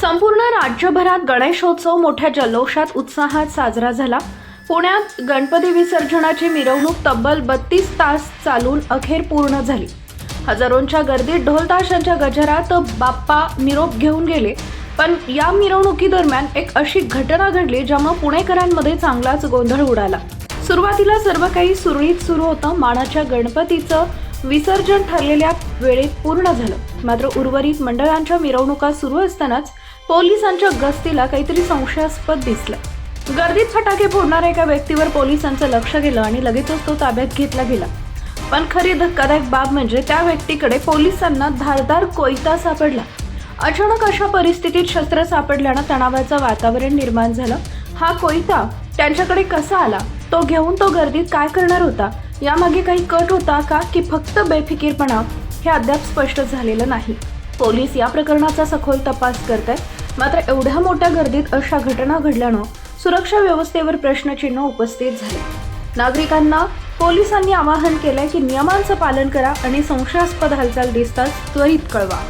संपूर्ण राज्यभरात गणेशोत्सव मोठ्या जल्लोषात उत्साहात साजरा झाला. पुण्यात गणपती विसर्जनाची मिरवणूक तब्बल बत्तीस तास चालून अखेर पूर्ण झाली. हजारोंच्या गर्दीत ढोलताशांच्या गजरात बाप्पा निरोप घेऊन गेले. पण या मिरवणुकीदरम्यान एक अशी घटना घडली ज्यामुळे पुणेकरांमध्ये चांगलाच गोंधळ उडाला. सुरुवातीला सर्व काही सुरळीत सुरू होतं. मानाच्या गणपतीचं विसर्जन ठरलेल्या वेळेत पूर्ण झालं. मात्र उर्वरित मंडळांच्या मिरवणुका सुरू असतानाच पोलिसांच्या गस्तीला काहीतरी संशयास्पद दिसलं. गर्दीत फटाके फोडणाऱ्या एका व्यक्तीवर पोलिसांचं लक्ष गेलं आणि लगेचच तो ताब्यात घेतला गेला. पण खरी धक्कादायक बाब म्हणजे त्या व्यक्तीकडे पोलिसांना धारदार कोयता सापडला. अचानक अशा परिस्थितीत शस्त्र सापडल्यानं तणावाचं वातावरण निर्माण झालं. हा कोयता त्यांच्याकडे कसा आला? तो घेऊन तो गर्दीत काय करणार होता? यामागे काही कट होता का की फक्त बेफिकीरपणा हे अद्याप स्पष्ट झालेलं नाही? पोलीस या प्रकरणाचा सखोल तपास करत आहेत मात्र एवढ्या मोठ्या गर्दीत अशा घटना घडल्यानं सुरक्षा व्यवस्थेवर प्रश्नचिन्ह उपस्थित झाले. नागरिकांना पोलिसांनी आवाहन केलंय की नियमांचं पालन करा आणि संशयास्पद हालचाल दिसताच त्वरित कळवा.